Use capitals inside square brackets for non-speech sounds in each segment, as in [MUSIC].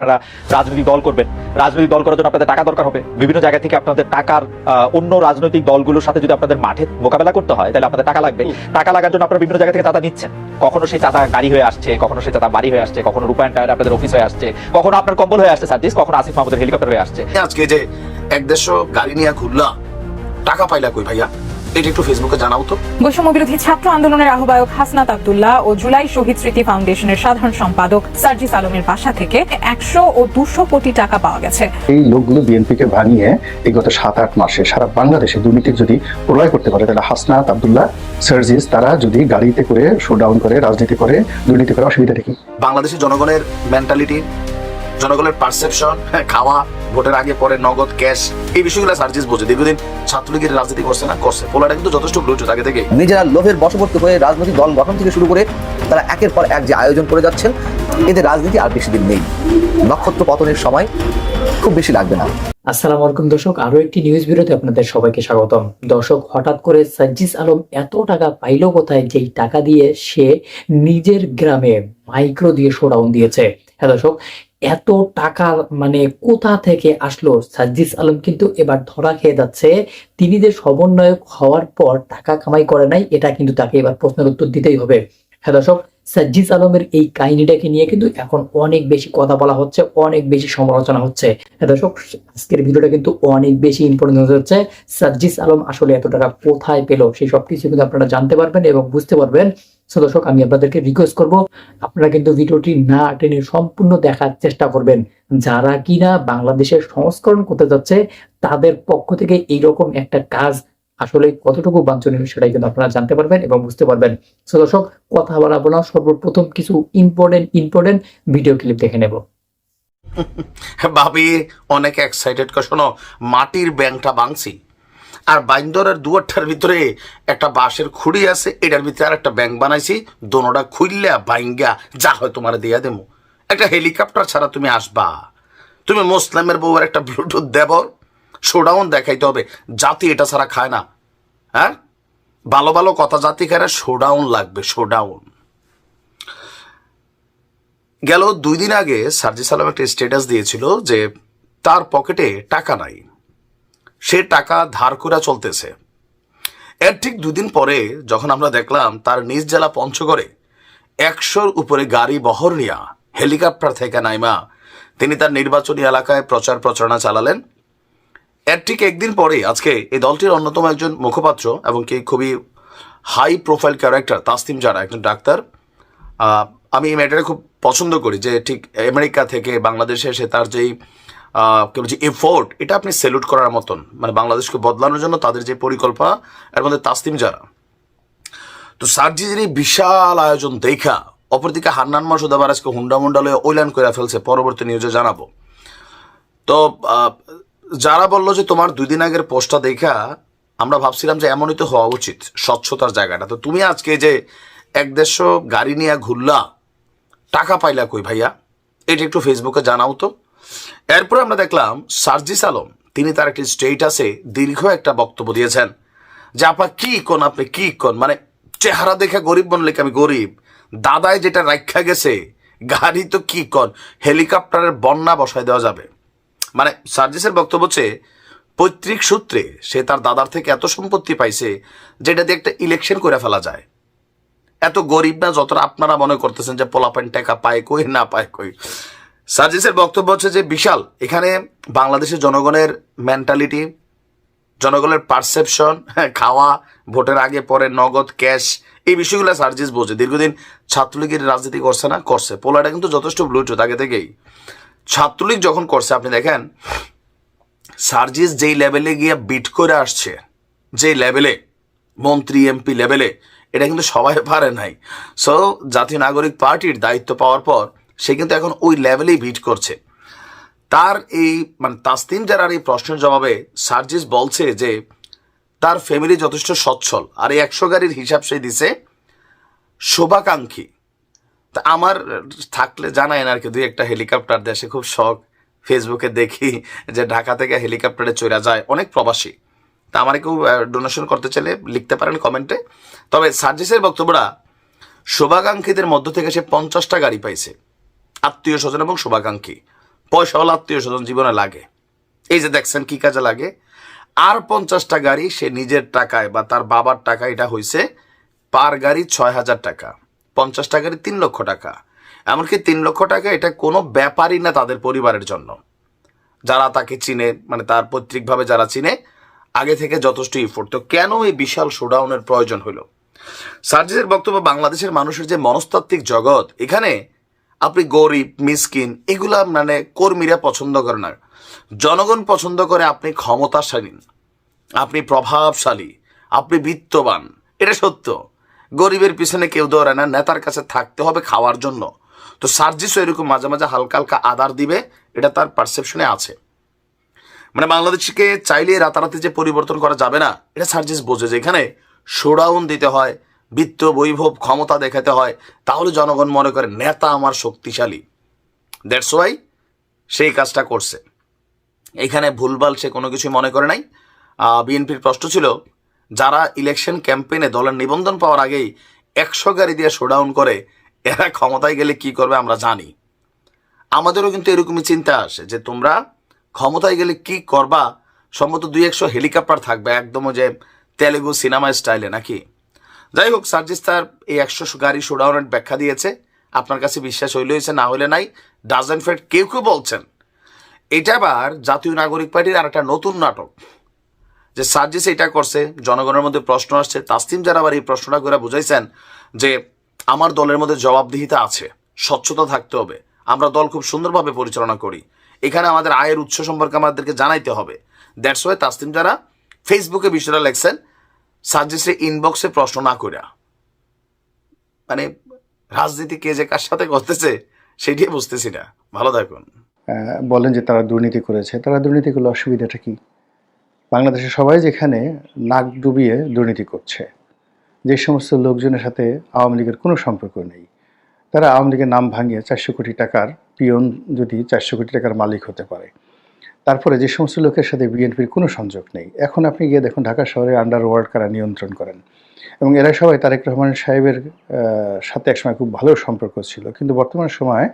আপনারা রাজনৈতিক দল করবেন। রাজনৈতিক দল করার জন্য আপনাদের টাকা দরকার হবে। বিভিন্ন জায়গা থেকে আপনাদের টাকার অন্য রাজনৈতিক দলগুলোর সাথে যদি আপনাদের মাঠে মোকাবেলা করতে হয় তাহলে আপনাদের টাকা লাগবে। টাকা লাগার জন্য আপনারা বিভিন্ন জায়গা থেকে চাঁদা নিচ্ছেন। কখনো সেই চাঁদা গাড়ি হয়ে আসছে কখনো সেই চাঁদা বাড়ি হয়ে আসছে কখনো রূপায়ণ টায়ার আপনাদের অফিস হয়ে আসছে কখনো আপনার কম্বল হয়ে আসছে সার্জিস কখনো আসিফ মাহমুদের হেলিকপ্টার হয়ে আসছে। আজকে যে এক দেড়শো গাড়ি নিয়ে ঘুরলা টাকা পাইলা কই ভাইয়া? এটা একটু ফেসবুকে জানাও তো। বৈষম্য বিরোধী ছাত্র আন্দোলনের আহ্বায়ক হাসনাত আব্দুল্লাহ ও জুলাই শহীদ স্মৃতি ফাউন্ডেশনের সাধারণ সম্পাদক সার্জিস আলমের বাসা থেকে একশো ও দুশো কোটি টাকা পাওয়া গেছে। এই লোকগুলো বিএনপিকে ভাঙিয়ে এই গত সাত আট মাসে সারা বাংলাদেশে দুর্নীতির যদি প্রলয় করতে পারে তাহলে হাসনাত আবদুল্লাহ সার্জিস তারা যদি গাড়িতে করে শোডাউন করে রাজনীতি করে দুর্নীতি করে অসুবিধা দেখি বাংলাদেশের জনগণের মেন্টালিটি জনগণের পারসেপশন খাওয়া ভোটের আগে পরে নগদ ক্যাশ এই বিষয়গুলো সার্জিস বোঝে। দীর্ঘদিন ছাত্রলীগের রাজনীতি করছে না করছে। পোলাটা কিন্তু যথেষ্ট ব্লুটুথ আগে থেকে। নিজেরা লোভের বশবর্তী হয়ে রাজনৈতিক দল গঠন থেকে শুরু করে তারা একের পর এক যে আয়োজন করে যাচ্ছেন এদের রাজনীতি আর বেশি দিন নেই। নক্ষত্র পতনের সময় খুব বেশি লাগবে না। আসসালামু আলাইকুম দর্শক আরও একটি নিউজ ভিডিওতে আপনাদের সবাইকে স্বাগতম। দর্শক হঠাৎ করে সাজ্জিস আলম এত টাকা পাইলো কোথায়? যেই টাকা দিয়ে সে নিজের গ্রামে মাইক্রো দিয়ে শোডাউন দিয়েছে। হ্যাঁ দর্শক এত টাকা মানে কোথা থেকে আসলো? সাজিস আলম কিন্তু এবার ধরা খেয়ে যাচ্ছে। তিনি যে সমন্বয়ক হওয়ার পর টাকা কামাই করে নাই, এটা কিন্তু তাকে এবার প্রশ্নের উত্তর দিতেই হবে। হ্যাঁ দর্শক সাজ্জিস আলমের এই কাহিনীটাকে নিয়ে কিন্তু এখন অনেক বেশি কথা বলা হচ্ছে, অনেক বেশি সমালোচনা হচ্ছে। হ্যাঁ দর্শক, আজকের ভিডিওটা কিন্তু অনেক বেশি ইম্পর্টেন্ট হচ্ছে সার্জিস আলম আসলে এত টাকা কোথায় পেল, সেই সব কিছু কিন্তু আপনারা জানতে পারবেন এবং বুঝতে পারবেন। সো, দর্শক, আমি আপনাদেরকে রিকোয়েস্ট করব, আপনারা কিন্তু ভিডিওটি না টেনে সম্পূর্ণ দেখার চেষ্টা করবেন। যারা কিনা বাংলাদেশের সংস্করণ করতে যাচ্ছে, তাদের পক্ষ থেকে এইরকম একটা কাজ আসলে কতটুকু বাঞ্ছনীয় সেটাই কিন্তু আপনারা জানতে পারবেন এবং বুঝতে পারবেন। সো দর্শক, কথা বলা বলা সর্বপ্রথম কিছু ইম্পর্টেন্ট ইম্পর্টেন্ট ভিডিও ক্লিপ দেখে নেব। [LAUGHS] ভাবি, অনেক এক্সাইটেড কর শোনো, মাটির ব্যাংকটা ভাঙছি। আর বাইন্দরের দুয়ারটার ভিতরে একটা বাঁশের খুঁড়ি আছে, এটার ভিতরে আর একটা ব্যাংক বানাইছি, দোনোটা খুললা বাইঙ্গা যা হয় তোমার দিয়া দেবো একটা হেলিকপ্টার ছাড়া তুমি আসবা। তুমি মুসলিমের বউয়ের একটা ব্লুটুথ দেবর শোডাউন দেখাইতে হবে। জাতি এটা ছাড়া খায় না। হ্যাঁ? ভালো ভালো কথা জাতি খায় শোডাউন লাগবে শোডাউন গেল দুই দিন আগে সার্জিস আলম একটা স্ট্যাটাস দিয়েছিল যে তার পকেটে টাকা নাই। সে টাকা ধার করে চলতেছে। এর ঠিক দুদিন পরে যখন আমরা দেখলাম তার নিজ জেলা পঞ্চগড়ে একশোর উপরে গাড়ি বহর নিয়া হেলিকপ্টার থেকে নাইমা, তিনি তার নির্বাচনী এলাকায় প্রচার প্রচারণা চালালেন। এর ঠিক একদিন পরে আজকে এই দলটির অন্যতম একজন মুখপাত্র এবং কি খুবই হাই প্রোফাইল ক্যারেক্টার তাসতিম যারা একজন ডাক্তার। আমি এই ম্যাটারে খুব পছন্দ করি যে ঠিক আমেরিকা থেকে বাংলাদেশে এসে তার যেই কি বলছি এফোর্ট এটা আপনি সেলুট করার মতন। মানে বাংলাদেশকে বদলানোর জন্য তাদের যে পরিকল্পনা, এর মধ্যে তাসতিম যারা তো সার্জির এই বিশাল আয়োজন দেখা, অপরদিকে হান্নান মাসুদ আবার আজকে হুন্ডা মুন্ডা লয়ে ওইলান করে ফেলছে, পরবর্তী নিউজে জানাব। তো যারা বলল যে তোমার দুই দিন আগের পোস্টটা দেখা, আমরা ভাবছিলাম যে এমনই তো হওয়া উচিত, স্বচ্ছতার জায়গাটা। তো তুমি আজকে যে এক দেড়শো গাড়ি নিয়ে ঘুরলা, টাকা পাইলা কই ভাইয়া? এটা একটু ফেসবুকে জানাও তো। এরপরে আমরা দেখলাম, সার্জিস আলম, তিনি তার একটি স্টেটাসে দীর্ঘ একটা বক্তব্য দিয়েছেন, যে আপা কি কোন, আপনি কি কোন? মানে চেহারা দেখে গরিব কি আমি গরিব? দাদায় যেটা রাখা গেছে, গাড়ি তো কি কোন? হেলিকপ্টারের বন্যা বসায় দেওয়া যাবে। মানে সার্জিসের বক্তব্য হচ্ছে, পৈতৃক সূত্রে সে তার দাদার থেকে এত সম্পত্তি পাইছে যেটা দিয়ে একটা ইলেকশন করে ফেলা যায়। এত গরিব না যতটা আপনারা মনে করতেছেন যে পোলাপান টাকা পায় কই না পায় কই। সার্জিসের বক্তব্য হচ্ছে যে বিশাল, এখানে বাংলাদেশের জনগণের মেন্টালিটি জনগণের পারসেপশন খাওয়া, ভোটের আগে, পরে নগদ ক্যাশ এই বিষয়গুলো সার্জিস বোঝে। দীর্ঘদিন ছাত্রলীগের রাজনীতি করছে না, করছে। পোলাটা কিন্তু যথেষ্ট ব্লুটুথ আগে থেকেই। ছাত্রলীগ যখন করছে, আপনি দেখেন, সার্জিস যেই লেভেলে গিয়ে বিট করে আসছে, যেই লেভেলে, মন্ত্রী এমপি লেভেলে, এটা কিন্তু সবাই পারে নাই। সো জাতীয় নাগরিক পার্টির দায়িত্ব পাওয়ার পর সে কিন্তু এখন ওই লেভেলেই বিট করছে। তার এই মানে তাসতিম যারার এই প্রশ্নের জবাবে সার্জিস বলছে যে, তার ফ্যামিলি যথেষ্ট সচ্ছল। আর এই একশো গাড়ির হিসাব সে দিছে, শুভাকাঙ্ক্ষী। তা আমার থাকলে জানায় না আর কি, দুই একটা হেলিকপ্টার দেশে খুব শখ। ফেসবুকে দেখি যে ঢাকা থেকে হেলিকপ্টারে চলে যায় অনেক প্রবাসী। তা আমার কেউ ডোনেশন করতে চাইলে লিখতে পারেন কমেন্টে তবে সার্জিসের বক্তব্যরা শুভাকাঙ্ক্ষীদের মধ্য থেকে সে পঞ্চাশটা গাড়ি পাইছে। আত্মীয় স্বজন এবং শুভাকাঙ্ক্ষী। পয়সাওয়ালা আত্মীয় স্বজন জীবনে লাগে। এই যে দেখছেন কি কাজে লাগে। আর পঞ্চাশটা গাড়ি সে নিজের টাকায় বা তার বাবার টাকা এটা হয়েছে পার গাড়ি ছয় হাজার টাকা। পঞ্চাশটা গাড়ি তিন লক্ষ টাকা। এমনকি তিন লক্ষ টাকা এটা কোনো ব্যাপারই না তাদের পরিবারের জন্য। যারা তাকে চিনে মানে তার পৈতৃকভাবে যারা চিনে, আগে থেকে যথেষ্ট ইফোর্ট তো কেন এই বিশাল শোডাউনের প্রয়োজন হলো? সার্জিসের বক্তব্য, বাংলাদেশের মানুষের যে মনস্তাত্ত্বিক জগৎ, এখানে আপনি গরিব, মিসকিন, এগুলা মানে কর্মীরা পছন্দ করে না। জনগণ পছন্দ করে আপনি ক্ষমতাশালী, আপনি প্রভাবশালী, আপনি বিত্তবান। এটা সত্য। গরিবের পিছনে কেউ দৌড়ায় না, নেতার কাছে থাকতে হবে খাওয়ার জন্য। তো সার্জিসও এরকম মাঝে মাঝে হালকা হালকা আদার দিবে, এটা তার পারসেপশনে আছে। মানে বাংলাদেশকে চাইলে রাতারাতি যে পরিবর্তন করা যাবে না, এটা সার্জিস বোঝে যে এখানে শোডাউন দিতে হয়, বিত্ত বৈভব ক্ষমতা দেখাতে হয়, তাহলে জনগণ মনে করে, নেতা আমার শক্তিশালী। দ্যাটস ওয়াই সেই কাজটা করছে। এখানে ভুলভাল সে কোনো কিছু মনে করে নাই। বিএনপির প্রশ্ন ছিল যারা ইলেকশন ক্যাম্পেইনে দলের নিবন্ধন পাওয়ার আগেই একশো গাড়ি দিয়ে শোডাউন করে, এরা ক্ষমতায় গেলে কি করবে আমরা জানি। আমাদেরও কিন্তু এরকমই চিন্তা আসে যে তোমরা ক্ষমতায় গেলে কি করবা? সম্ভবত দুই একশো হেলিকপ্টার থাকবে একদম যে তেলেগু সিনেমা স্টাইলে নাকি? যাই হোক, সার্জিস তার এই একশো গাড়ি শোডাউনের ব্যাখ্যা দিয়েছে। আপনার কাছে বিশ্বাস হইলে হয়েছে, না হলে নাই ডাজেন্ট ফেট কেউ কেউ বলছেন। এটা আবার জাতীয় নাগরিক পার্টির আর একটা নতুন নাটক। যে সার্জিস এটা করছে, জনগণের মধ্যে প্রশ্ন আসছে, তাসলিম যারা আবার এই প্রশ্নটা করে বুঝাইছেন যে আমার দলের মধ্যে জবাবদিহিতা আছে, স্বচ্ছতা থাকতে হবে, আমরা দল খুব সুন্দরভাবে পরিচালনা করি, এখানে আমাদের আয়ের উৎস সম্পর্কে আমাদেরকে জানাইতে হবে। দ্যাটস ওয়াই তাসলিম যারা ফেসবুকে বিষয়টা লেখছেন সার্জিসের ইনবক্সে প্রশ্ন না কইরা। মানে রাজনীতি কে যে কার সাথে করতেছে সেটাই বুঝতেছি না। ভালো থাকুন। বলেন যে তারা দুর্নীতি করেছে, তারা দুর্নীতি করলে অসুবিধাটা কি? বাংলাদেশের সবাই যেখানে নাক ডুবিয়ে দুর্নীতি করছে, যে সমস্ত লোকজনের সাথে আওয়ামী লীগের কোনো সম্পর্ক নেই, তারা আওয়ামী লীগের নাম ভাঙিয়ে চারশো কোটি টাকার পিয়ন যদি চারশো কোটি টাকার মালিক হতে পারে। তারপরে যে সমস্ত লোকের সাথে বিএনপির কোনো সংযোগ নেই। এখন আপনি গিয়ে দেখুন, ঢাকা শহরে আন্ডার ওয়ার্ল্ড কারা নিয়ন্ত্রণ করেন। এবং এরা সবাই তারেক রহমান সাহেবের সাথে একসময় খুব ভালো সম্পর্ক ছিল। কিন্তু বর্তমান সময়ে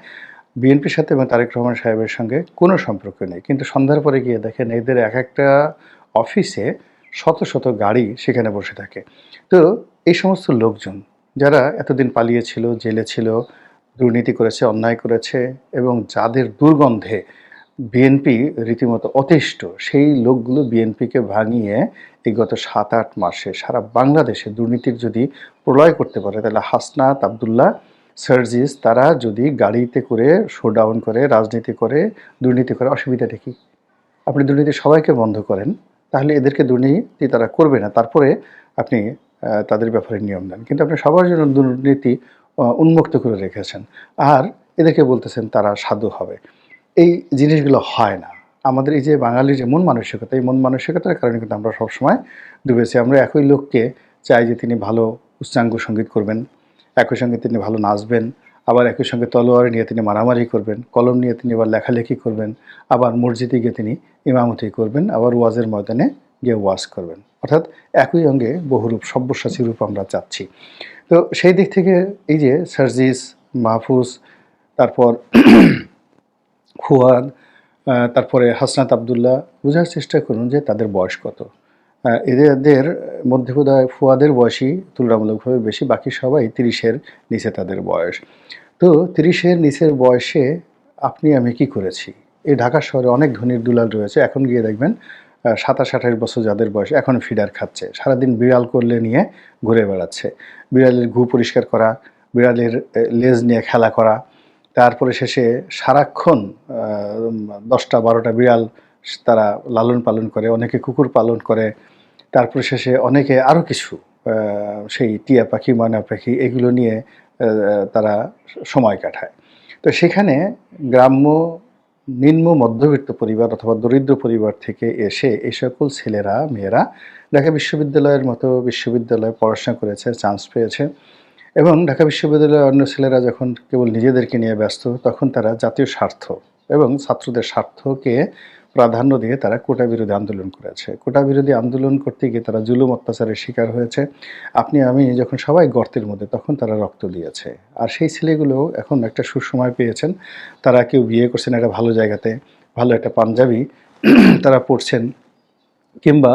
বিএনপির সাথে এবং তারেক রহমান সাহেবের সঙ্গে কোনো সম্পর্ক নেই। কিন্তু সন্ধ্যার পরে গিয়ে দেখেন এদের এক একটা অফিসে শত শত গাড়ি সেখানে বসে থাকে। তো এই সমস্ত লোকজন যারা এতদিন পালিয়েছিল, জেলে ছিল, দুর্নীতি করেছে, অন্যায় করেছে এবং যাদের দুর্গন্ধে বিএনপি রীতিমতো অতিষ্ঠ, সেই লোকগুলো বিএনপিকে ভাঙিয়ে এই গত সাত আট মাসে সারা বাংলাদেশে দুর্নীতির যদি প্রলয় করতে পারে, তাহলে হাসনাত, আবদুল্লাহ, সার্জিস তারা যদি গাড়িতে করে শোডাউন করে, রাজনীতি করে, দুর্নীতি করে, অসুবিধাটা কি? আপনি দুর্নীতি সবাইকে বন্ধ করেন। তাহলে এদেরকে দুর্নীতি তারা করবে না। তারপরে আপনি তাদের ব্যাপারে নিয়ম নেন কিন্তু আপনি সবার জন্য দুর্নীতি উন্মুক্ত করে রেখেছেন। আর এদেরকে বলতেছেন তারা সাধু হবে। এই জিনিসগুলো হয় না। আমাদের এই যে বাঙালির যে মন মানসিকতা, এই মন মানসিকতার কারণে কিন্তু আমরা সবসময় ডুবেছি। আমরা একই লোককে চাই যে তিনি ভালো উচ্চাঙ্গ সংগীত করবেন, একই সঙ্গে তিনি ভালো নাচবেন আবার একই সঙ্গে তলোয়ার নিয়ে তিনি মারামারি করবেন, কলম নিয়ে তিনি আবার লেখালেখি করবেন, আবার মসজিদে গিয়ে তিনি ইমামতি করবেন, আবার ওয়াজের ময়দানে গিয়ে ওয়াজ করবেন। অর্থাৎ একই অঙ্গে বহুরূপ, সব্যসাচী রূপ আমরা চাচ্ছি। তো সেই দিক থেকে এই যে সার্জিস, মাহফুজ, তারপর [CLEARS THROAT] ফুয়াদ তারপরে হাসনাত আবদুল্লাহ, বোঝার চেষ্টা করুন যে তাদের বয়স কত। এদের মধ্যে বোধহয় ফুয়াদের বয়সই তুলনামূলকভাবে বেশি, বাকি সবাই তিরিশের নিচে তাদের বয়স। তো তিরিশের নিচের বয়সে আপনি, আমি কি করেছি? এই ঢাকা শহরে অনেক ধনীর দুলাল রয়েছে, এখন গিয়ে দেখবেন সাতাশ, আঠাশ বছর যাদের বয়স, এখন ফিডার খাচ্ছে। সারাদিন বিড়াল করলে নিয়ে ঘুরে বেড়াচ্ছে। বিড়ালের ঘু পরিষ্কার করা, বিড়ালের লেজ নিয়ে খেলা করা, তারপরে শেষে সারাক্ষণ দশটা, বারোটা বিড়াল তারা লালন পালন করে, অনেকে কুকুর পালন করে তারপরে শেষে অনেকে আরও কিছু সেই টিয়া পাখি, ময়না পাখি, এগুলো নিয়ে তারা সময় কাটায়। তো সেখানে গ্রাম্য নিম্ন মধ্যবিত্ত পরিবার অথবা দরিদ্র পরিবার থেকে এসে এই সকল ছেলেরা, মেয়েরা ঢাকা বিশ্ববিদ্যালয়ের মতো বিশ্ববিদ্যালয়ে পড়াশোনা করেছে চান্স পেয়েছে এবং ঢাকা বিশ্ববিদ্যালয়ের অন্য ছেলেরা যখন কেবল নিজেদেরকে নিয়ে ব্যস্ত, তখন তারা জাতীয় স্বার্থ এবং ছাত্রদের স্বার্থকে প্রাধান্য দিয়ে তারা কোটা বিরোধী আন্দোলন করেছে। কোটা বিরোধী আন্দোলন করতে গিয়ে তারা জুলুম অত্যাচারের শিকার হয়েছে। আপনি, আমি যখন সবাই গর্তের মধ্যে, তখন তারা রক্ত দিয়েছে। আর সেই ছেলেগুলো এখন একটা সুসময় পেয়েছেন। তারা কেউ বিয়ে করছেন একটা ভালো জায়গাতে, ভালো একটা পাঞ্জাবি, তারা পড়ছেন কিংবা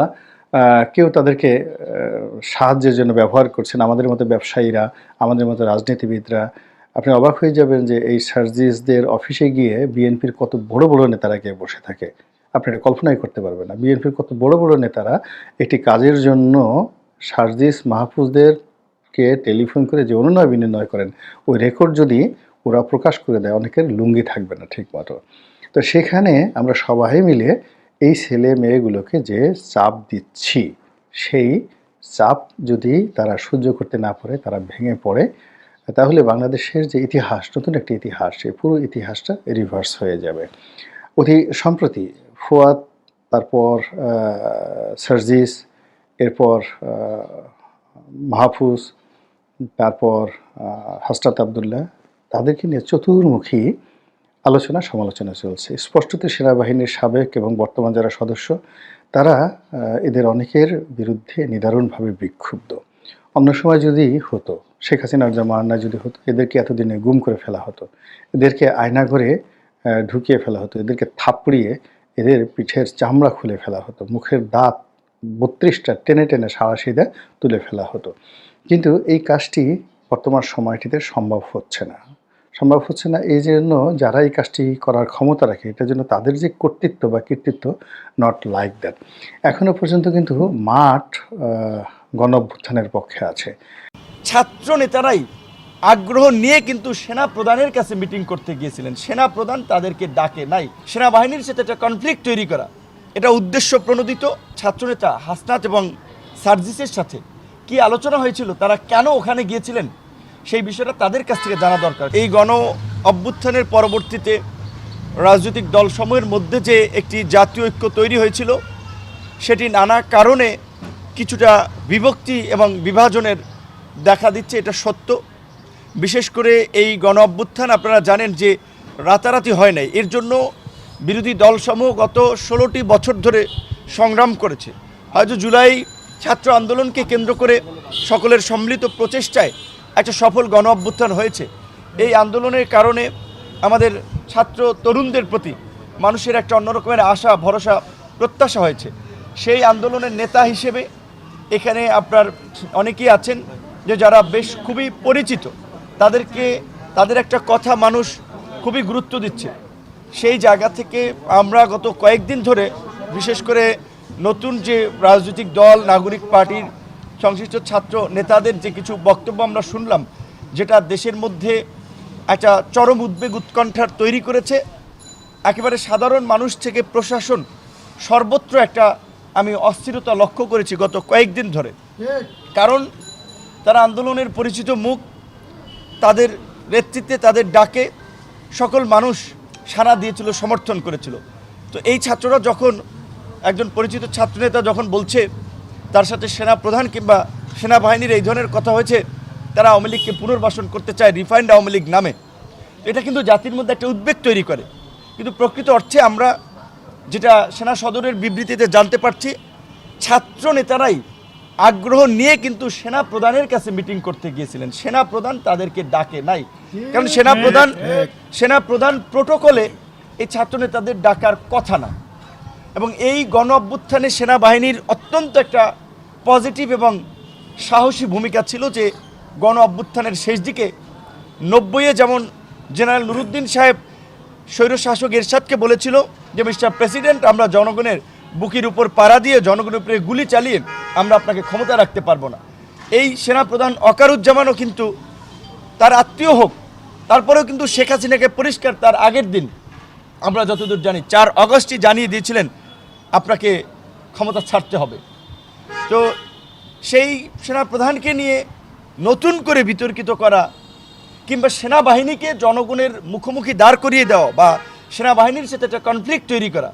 কেউ তাদেরকে সাহায্যের জন্য ব্যবহার করছেন। আমাদের মতো ব্যবসায়ীরা, আমাদের মতো রাজনীতিবিদরা। আপনি অবাক হয়ে যাবেন যে এই সার্জিসদের অফিসে গিয়ে বিএনপির কত বড় বড় নেতারা গিয়ে বসে থাকে। আপনি এটা কল্পনাই করতে পারবেন না। বিএনপির কত বড় বড় নেতারা একটি কাজের জন্য সার্জিস মাহফুজদেরকে টেলিফোন করে যে অনুনয় বিনিময় করেন, ওই রেকর্ড যদি ওরা প্রকাশ করে দেয়, অনেকের লুঙ্গি থাকবে না ঠিক মতো তো সেখানে আমরা সবাই মিলে এই ছেলে মেয়েগুলোকে যে চাপ দিচ্ছি, সেই চাপ যদি তারা সহ্য করতে না পারে, তারা ভেঙে পড়ে, তাহলে বাংলাদেশের যে ইতিহাস, নতুন একটি ইতিহাস সেই পুরো ইতিহাসটা রিভার্স হয়ে যাবে। অতি সম্প্রতি ফুয়াদ, তারপর সার্জিস, এরপর মাহফুজ, তারপর হাসরাত আবদুল্লাহ। তাদেরকে নিয়ে চতুর্মুখী আলোচনা সমালোচনা চলছে। স্পষ্টত সেনাবাহিনীর সাবেক এবং বর্তমান যারা সদস্য, তারা এদের অনেকের বিরুদ্ধে নিদারুণভাবে বিক্ষুব্ধ। অন্য সময় যদি হতো, শেখ হাসিনার জামানা যদি হতো, এদেরকে এতদিনে গুম করে ফেলা হতো। এদেরকে আয়না ঘরে ঢুকিয়ে ফেলা হতো। এদেরকে থাপড়িয়ে এদের পিঠের চামড়া খুলে ফেলা হতো, মুখের দাঁত বত্রিশটা টেনে টেনে সারাশিদা তুলে ফেলা হতো। কিন্তু এই কাজটি বর্তমান সময়টিতে সম্ভব হচ্ছে না। সম্ভব হচ্ছে না এই জন্য যারা এই কাজটি করার ক্ষমতা রাখে, এটার জন্য তাদের যে কর্তৃত্ব বা কৃতিত্ব নট লাইক দ্যাট এখনও পর্যন্ত কিন্তু মাঠ গণ অভ্যুত্থানের পক্ষে আছে। ছাত্র নেতারাই আগ্রহ নিয়ে কিন্তু সেনা প্রধানের কাছে মিটিং করতে গিয়েছিলেন। সেনা প্রধান তাদেরকে ডাকে, নাই, সেনাবাহিনীর সাথে একটা কনফ্লিক্ট তৈরি করা। এটা উদ্দেশ্য প্রণোদিত। ছাত্রনেতা হাসনাত এবং সার্জিসের সাথে কি আলোচনা হয়েছিল? তারা কেন ওখানে গিয়েছিলেন? সেই বিষয়টা তাদের কাছ থেকে জানা দরকার। এই গণ অভ্যুত্থানের পরবর্তীতে রাজনৈতিক দলসমূহের মধ্যে যে একটি জাতীয় ঐক্য তৈরি হয়েছিল, সেটি নানা কারণে কিছুটা বিভক্তি এবং বিভাজনের দেখা দিচ্ছে, এটা সত্য। বিশেষ করে এই গণ অভ্যুত্থান আপনারা জানেন যে রাতারাতি হয় নাই। এর জন্য বিরোধী দলসমূহ গত ষোলোটি বছর ধরে সংগ্রাম করেছে। হয়তো জুলাই ছাত্র আন্দোলনকে কেন্দ্র করে সকলের সম্মিলিত প্রচেষ্টায় একটা সফল গণ অভ্যুত্থান হয়েছে। এই আন্দোলনের কারণে আমাদের ছাত্র তরুণদের প্রতি মানুষের একটা অন্যরকমের আশা, ভরসা, প্রত্যাশা হয়েছে। সেই আন্দোলনের নেতা হিসেবে এখানে আপনার অনেকেই আছেন যে যারা বেশ খুবই পরিচিত। তাদেরকে তাদের একটা কথা মানুষ খুবই গুরুত্ব দিচ্ছে। সেই জায়গা থেকে আমরা গত কয়েকদিন ধরে বিশেষ করে নতুন যে রাজনৈতিক দল নাগরিক পার্টির সংশ্লিষ্ট ছাত্র নেতাদের যে কিছু বক্তব্য আমরা শুনলাম যেটা দেশের মধ্যে একটা চরম উদ্বেগ উৎকণ্ঠার তৈরি করেছে একেবারে সাধারণ মানুষ থেকে প্রশাসন সর্বত্র একটা আমি অস্থিরতা লক্ষ্য করেছি গত কয়েকদিন ধরে। কারণ তারা আন্দোলনের পরিচিত মুখ তাদের নেতৃত্বে তাদের ডাকে সকল মানুষ সাড়া দিয়েছিল, সমর্থন করেছিল। তো এই ছাত্ররা যখন একজন পরিচিত ছাত্রনেতা যখন বলছে, তার সাথে সেনা প্রধান কিংবা সেনাবাহিনীর এই ধরনের কথা হয়েছে, তারা আওয়ামী লীগকে পুনর্বাসন করতে চায় রিফাইন্ড আওয়ামী লীগ নামে। এটা কিন্তু জাতির মধ্যে একটা উদ্বেগ তৈরি করে। কিন্তু প্রকৃত অর্থে আমরা যেটা সেনা সদরের বিবৃতিতে জানতে পারছি ছাত্র নেতারাই আগ্রহ নিয়ে কিন্তু সেনা প্রধানের কাছে মিটিং করতে গিয়েছিলেন। সেনা প্রধান তাদেরকে ডাকে নাই। কারণ সেনা প্রধান সেনা প্রধান প্রোটোকলে এই ছাত্র নেতাদের ডাকার কথা না। এবং এই গণ অভ্যুত্থানে সেনাবাহিনীর অত্যন্ত একটা পজিটিভ এবং সাহসী ভূমিকা ছিল যে গণ অভ্যুত্থানের শেষ দিকে নব্বইয়ে যেমন জেনারেল নুরুদ্দিন সাহেব স্বৈরশাসক এরশাদকে বলেছিল যে মিস্টার প্রেসিডেন্ট আমরা জনগণের বুকের উপর পাড়া দিয়ে জনগণের উপরে গুলি চালিয়ে আমরা আপনাকে ক্ষমতা রাখতে পারব না। এই সেনাপ্রধান অকারুজ্জামানও কিন্তু তার আত্মীয় হোক, তারপরেও কিন্তু শেখ হাসিনাকে পরিষ্কার তার আগের দিন, আমরা যতদূর জানি, চার অগস্টই জানিয়ে দিয়েছিলেন আপনাকে ক্ষমতা ছাড়তে হবে। তো সেই সেনাপ্রধানকে নিয়ে নতুন করে বিতর্কিত করা কিংবা সেনাবাহিনীকে জনগণের মুখোমুখি দাঁড় করিয়ে দেওয়া বা সেনাবাহিনীর সাথে একটা কনফ্লিক্ট তৈরি করা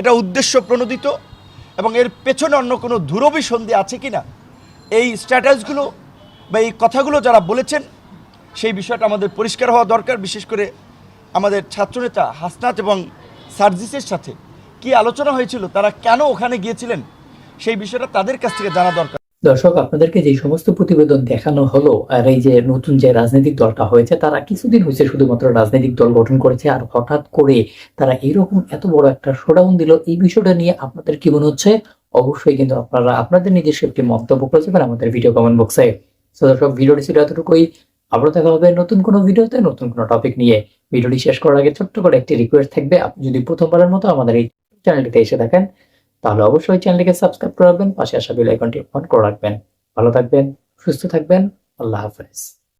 এটা উদ্দেশ্য প্রণোদিত এবং এর পেছনে অন্য কোনো ধুরবিসন্ধি আছে কি না এই স্ট্যাটাসগুলো বা এই কথাগুলো যারা বলেছেন, সেই বিষয়টা আমাদের পরিষ্কার হওয়া দরকার, বিশেষ করে আমাদের ছাত্রনেতা হাসনাত এবং সার্জিসের সাথে। কি আলোচনা হয়েছিল, তারা কেন ওখানে গিয়েছিলেন, সেই বিষয়টা তাদের কাছ থেকে জানা দরকার। দর্শক, আপনাদেরকে যে সমস্ত প্রতিবেদন দেখানো হলো আর এই যে নতুন যে রাজনৈতিক দলটা হয়েছে, তারা কিছুদিন হয়েছে শুধুমাত্র রাজনৈতিক দল গঠন করেছে আর হঠাৎ করে তারা এরকম এত বড় একটা শোডাউন দিল, এই বিষয়টা নিয়ে আপনাদের কি মনে হচ্ছে? অবশ্যই কিন্তু আপনারা আপনাদের নিজস্ব একটি মন্তব্য করে যাবেন আমাদের ভিডিও কমেন্ট বক্সে তো দর্শক, ভিডিওটি ছিল এতটুকুই। আবারও দেখা হবে নতুন কোনো ভিডিওতে, নতুন কোনো টপিক নিয়ে। ভিডিওটি শেষ করার আগে ছোট্ট করে একটি রিকোয়েস্ট থাকবে। আপনি যদি প্রথমবারের মতো আমাদের এই চ্যানেলটিতে এসে থাকেন তাহলে অবশ্যই চ্যানেলটিকে সাবস্ক্রাইব করে রাখবেন, পাশে আসা বেল আইকনটি অন করে রাখবেন। ভালো থাকবেন, সুস্থ থাকবেন, আল্লাহ হাফেজ।